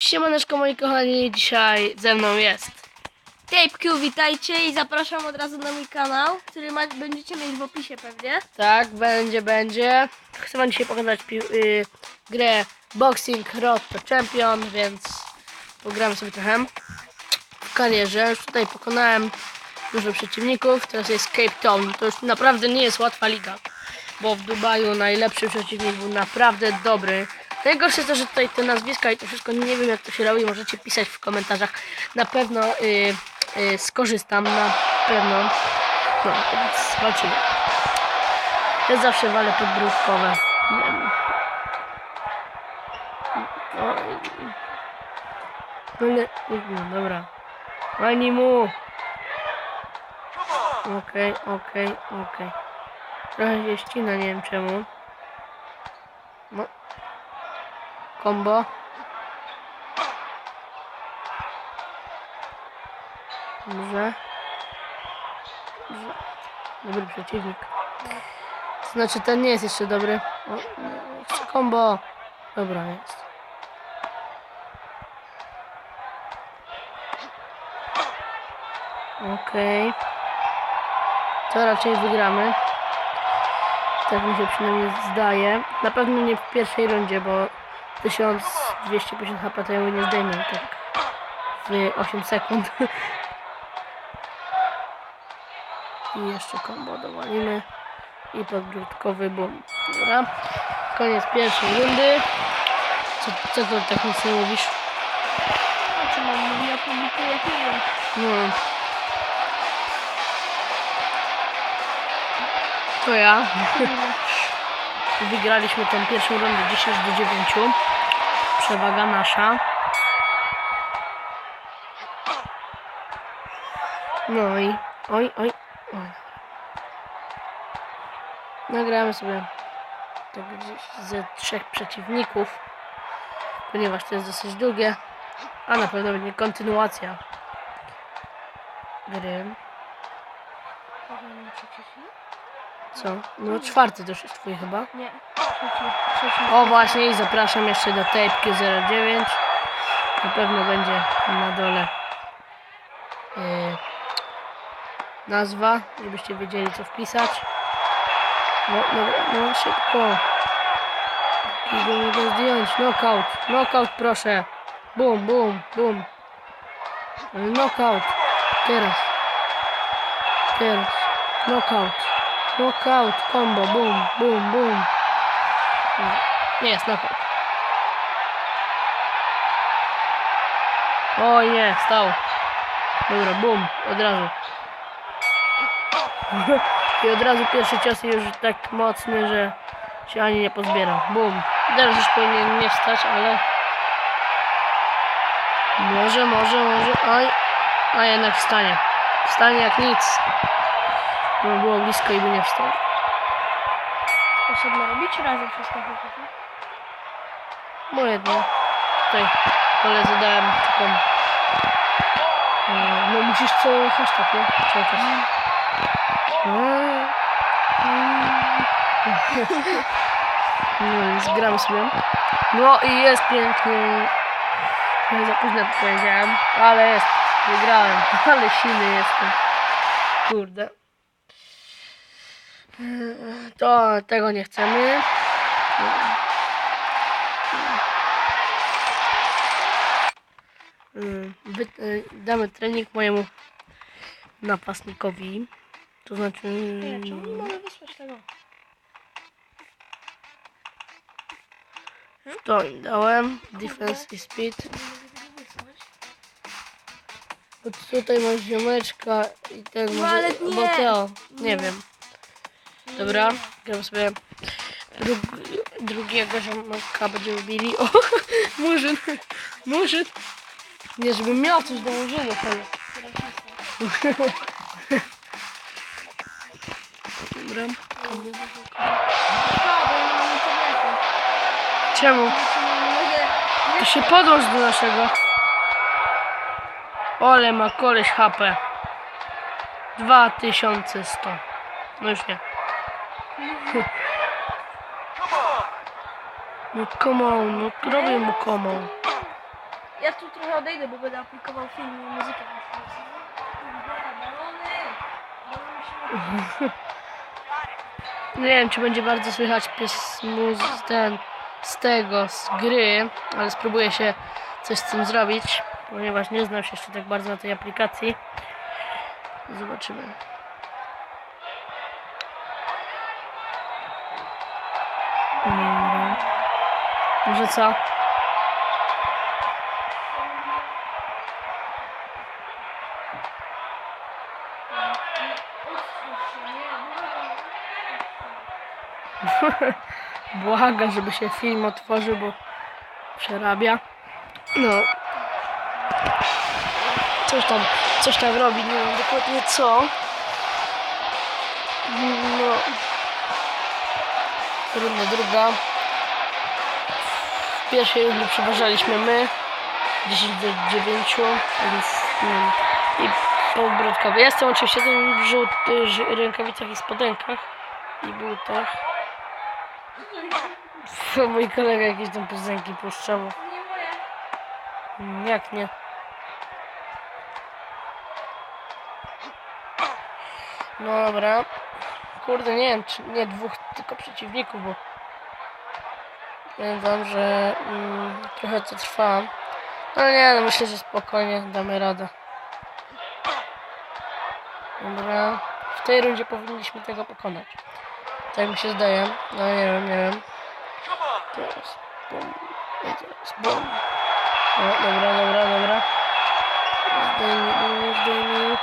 Siemaneczko moi kochani, dzisiaj ze mną jest. TapeQ, witajcie i zapraszam od razu na mój kanał, który ma, będziecie mieć w opisie pewnie. Tak, będzie, będzie. Chcę wam dzisiaj pokazać pi- y, grę Boxing Road to Champion, więc pogramy sobie trochę w karierze. Już tutaj pokonałem dużo przeciwników, teraz jest Cape Town. To już naprawdę nie jest łatwa liga, bo w Dubaju najlepszy przeciwnik był naprawdę dobry. Najgorsze to, że tutaj te nazwiska i to wszystko nie wiem jak to się robi, możecie pisać w komentarzach. Na pewno y, y, skorzystam, na pewno. No, więc walczymy. Ja zawsze walę podbródkowe. No nie, nie, dobra. Ani mu. Okej, okej, okej. Trochę się ścina, nie wiem czemu. No. Combo. Dobrze. Dobrze. Dobry przeciwnik. To znaczy ten nie jest jeszcze dobry. O, chcę combo. Dobra jest. Okej. To raczej wygramy. Tak mi się przynajmniej zdaje. Na pewno nie w pierwszej rundzie, bo 1250 HP to ja nie zdejmę tak w 8 sekund. I jeszcze combo dowalimy. I podbródkowy boom. Dobra. Koniec pierwszej rundy. Co, co to tak nic nie mówisz? Czym mam mówić, ja publikuję film. No. To ja. Wygraliśmy tą pierwszą rundę 10 do 9. Przewaga nasza. No i oj, oj, oj. Nagramy sobie tak ze trzech przeciwników, ponieważ to jest dosyć długie, a na pewno będzie kontynuacja gry. Co? No czwarty już jest twój chyba. Nie, trzeci, trzeci. O właśnie i zapraszam jeszcze do TapeQ09. Na pewno będzie na dole yy, nazwa, żebyście wiedzieli co wpisać. No, no, no szybko. I go mogę zdjąć. Knockout, knockout proszę. Bum, bum, bum. Knockout. Teraz. Teraz. Knockout. Knockout. Combo. Bum, bum, bum. Nie jest knockout. O nie, stał. Dobra, bum, od razu. I od razu pierwszy cios już tak mocny, że się ani nie pozbiera. Bum. Teraz już powinien nie wstać, ale... Może, może, może. Oj. A jednak wstanie. Wstanie jak nic. No było blisko i by nie wstał. Potrzebno robić razem wszystko chłopaki? Moje dno. Tutaj koledze dałem taką... e, No musisz co hashtag, nie? Cały czas. Eee. No więc gramy sobie. No i jest pięknie. No za późno to powiedziałem, ale jest. Wygrałem. Ale silny jestem. Kurde. To tego nie chcemy. Wy, y, damy trening mojemu napastnikowi. To znaczy. Nie, czemu nie mogę wysłać tego? To im dałem. Defense i speed. Tego. Bo tutaj masz ziomeczka i tak No, może. ale Bo nie. Teo. Nie Nie. wiem. Dobra. Gram sobie drug, drugiego ziomeczka będziemy bili. O, murzyn. Murzyn. Nie, żebym miał coś do murzynu. ale- Dobra. Czemu? To się podłącz do naszego. Ole ma koleś HP. 2100. No już nie. No come on, no robię mu come on. Ja tu trochę odejdę, bo będę aplikował film i muzykę. Nie wiem, czy będzie bardzo słychać pies muz ten z tego, z gry, ale spróbuję się coś z tym zrobić, ponieważ nie znam się jeszcze tak bardzo na tej aplikacji. Zobaczymy. Może co? Błaga, żeby się film otworzył, bo przerabia. No. Coś tam, coś tam robi, nie wiem dokładnie co. No. Runda druga. Pierwszej rundzie przeważaliśmy my. 10 do 9, więc no. I po brodkowie. Ja jestem oczywiście w żółtych rękawicach i spodenkach i butach. Mój kolega jakieś tam piosenki puszczał. Jak nie? No dobra. Kurde, nie wiem, czy nie dwóch tylko przeciwników, bo powiem wam, że mm, trochę to trwa. Ale nie, no myślę, że spokojnie damy radę. Dobra. W tej rundzie powinniśmy tego pokonać. Tak mi się zdaje. No nie wiem, nie wiem. Teraz. Bum. Teraz. Bum. O, dobra, dobra, dobra. Zdejmij, zdejmij,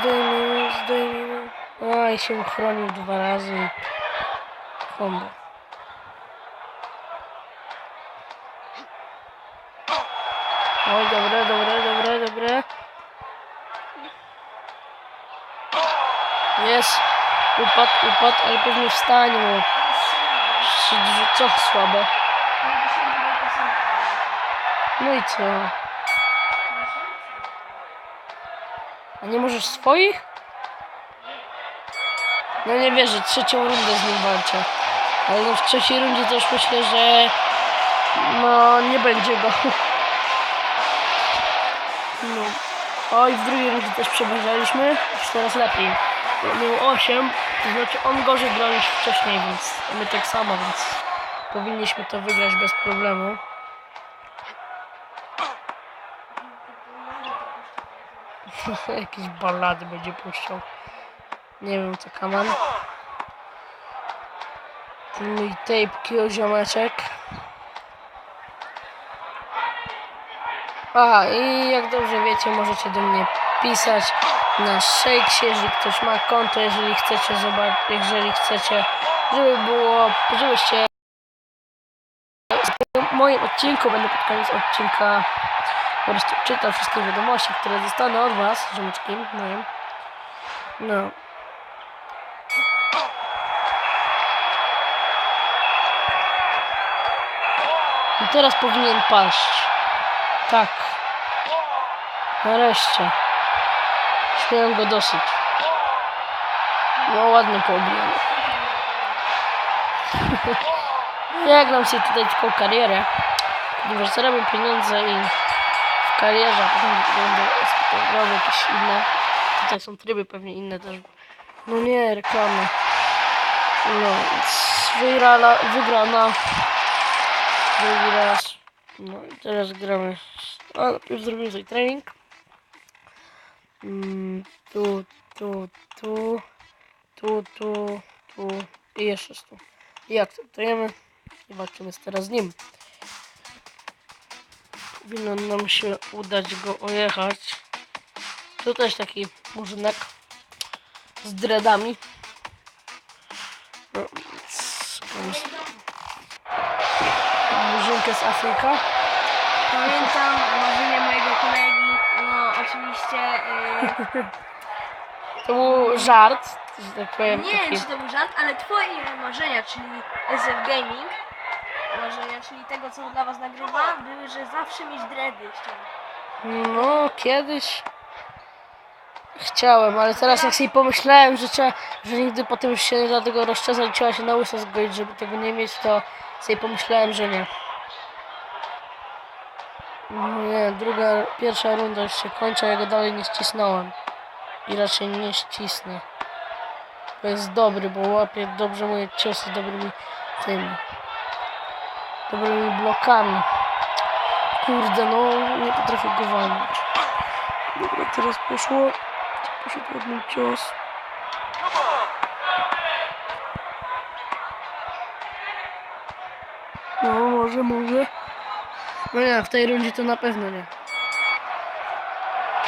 zdejmij, zdejmij. Oj, się chronił dwa razy. Kombo. Oj, dobre, dobre, dobre, dobre. Jest. Upadł, upadł, ale pewnie wstanie, bo co słabe. No i co? A nie możesz swoich? No nie wierzę, trzecią rundę z nim walczę. Ale no w trzeciej rundzie też myślę, że no nie będzie go. No. Oj, w drugiej rundzie też przeważaliśmy. Już teraz lepiej. Miał 8, to znaczy on gorzej grał niż wcześniej, więc my tak samo, więc powinniśmy to wygrać bez problemu. Jakieś ballady będzie puszczał. Nie wiem co kaman. Mój tape kill ziomeczek. A i jak dobrze wiecie, możecie do mnie pisać na Shakesie, jeżeli ktoś ma konto, jeżeli chcecie zobaczyć, jeżeli chcecie, żeby było, żebyście w moim odcinku, będę pod koniec odcinka po prostu czytał wszystkie wiadomości, które dostanę od was, ziomeczki, moim. No. I teraz powinien paść. Tak. Nareszcie. Śmieją go dosyć. No ładnie poobijany. ja gram sobie tutaj tylko karierę. Ponieważ zarabiam pieniądze i w karierze, potem będę robił jakieś inne. Tutaj są tryby pewnie inne też. No nie, reklamy. No, wygrana, wygrana. Drugi raz. No i teraz gramy. A najpierw zrobimy sobie trening. Mm, tu, tu, tu, tu, tu, tu i jeszcze tu. I akceptujemy i walczymy teraz z nim. Powinno nam się udać go ojechać. Tu też taki murzynek z dreadami. No, Murzynkę z Afryka. Pamiętam marzenie mojego kolegi, no oczywiście, y, To był żart, że tak powiem. nie taki. wiem czy to był żart, ale twoje marzenia, czyli SF Gaming, marzenia, czyli tego co dla was nagrywa, były, że zawsze mieć dready jeszcze. No, kiedyś chciałem, ale teraz jak sobie pomyślałem, że, trzeba, że nigdy potem już się nie da tego rozczesać, trzeba się na łyso zgodzić, żeby tego nie mieć, to sobie pomyślałem, że nie. Nie, druga, pierwsza runda już się kończy, ja go dalej nie ścisnąłem. I raczej nie ścisnę. To jest dobry, bo łapie dobrze moje ciosy dobrymi tymi. Dobrymi blokami. Kurde, no nie potrafię go walnąć. Dobra, teraz poszło. Poszedł ładny cios. No, może, może. No nie, w tej rundzie to na pewno nie.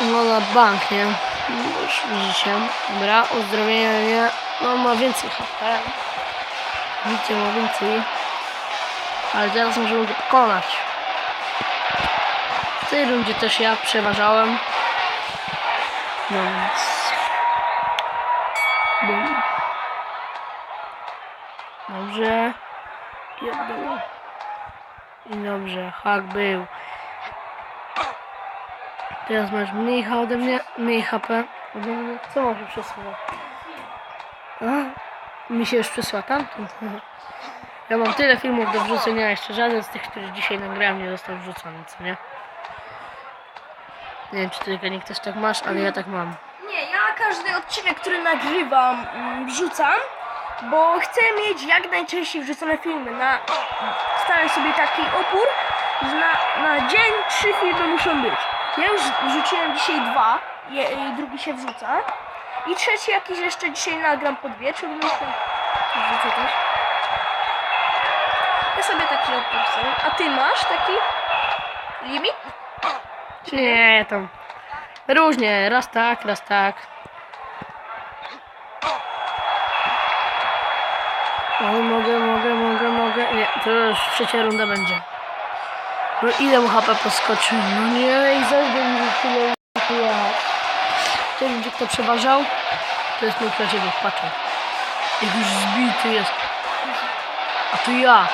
No na bank, nie? Już widzicie. Dobra, uzdrowienia nie. No ma więcej HP. Widzicie, ma więcej. Ale teraz możemy go pokonać. W tej rundzie też ja przeważałem. No więc... Bum. Dobrze. Jedno. Dobrze, hak był. Teraz masz mniej H ode mnie, mniej HP ode mnie. Co może przesuwać? A? Mi się już przesłała tamtąd. Ja mam tyle filmów do wrzucenia, jeszcze żaden z tych, które dzisiaj nagrałem nie został wrzucony, co nie? Nie wiem, czy ty Ganik też tak masz, ale ja tak mam. Nie, ja każdy odcinek, który nagrywam, mm, wrzucam, bo chcę mieć jak najczęściej wrzucone filmy. Na, stawiam sobie taki opór, że na, na dzień trzy filmy muszą być. Ja już wrzuciłem dzisiaj dwa, je, i drugi się wrzuca. I trzeci jakiś jeszcze dzisiaj nagram pod wieczór, myślę. Wrzucę też. Ja sobie taki opór sobie. A ty masz taki limit? Nie, tam. Różnie, raz tak, raz tak. To już trzecia runda będzie. No ile mu HP poskoczy? No nie, i zajdę mi tyle jechać. To będzie kto przeważał? To jest mój przeciwnik, patrzę. Jak już zbity jest. A to ja.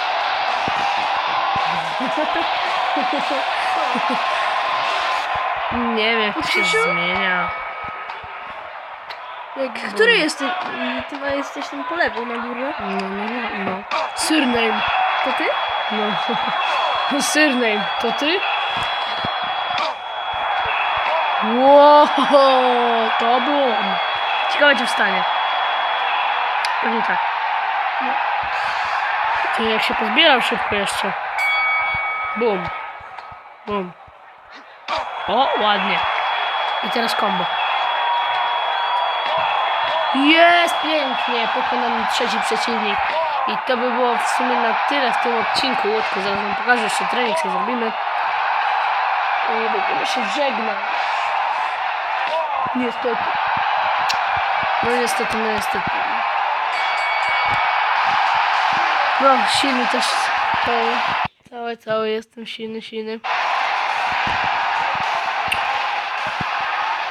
Nie wiem, jak się zmienia. Który jesteś? Ty jesteś tym po lewo na górze. No, no, no, no. Surname. To ty? No. Surname. To ty? Wow, to było. Ciekawe, czy wstanie. Pewnie tak. No. Ty jak się pozbierał szybko jeszcze. Bum. Bum. O, ładnie. I teraz combo. Jest pięknie, pokonany trzeci przeciwnik. I to by było w sumie na tyle w tym odcinku. Tylko zaraz wam pokażę, jeszcze trening sobie zrobimy. I będziemy się żegnać. Niestety. No niestety, no niestety. No, silny też. Cały, cały, cały jestem silny, silny.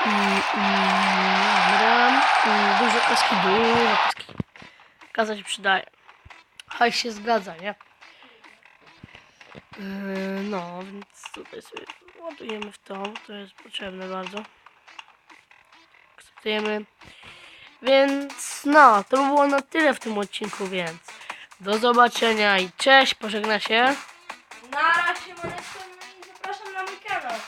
Mm, mm, Dobra. Mm, Dużo kaski, dużo kaski. Kasa się przydaje. Ale się zgadza, nie? Yy, no, więc tutaj sobie ładujemy w to, to jest potrzebne bardzo. Akceptujemy. Więc no, to by było na tyle w tym odcinku, więc do zobaczenia i cześć, pożegna się. Na razie, Maneczko, i zapraszam na mój kanał.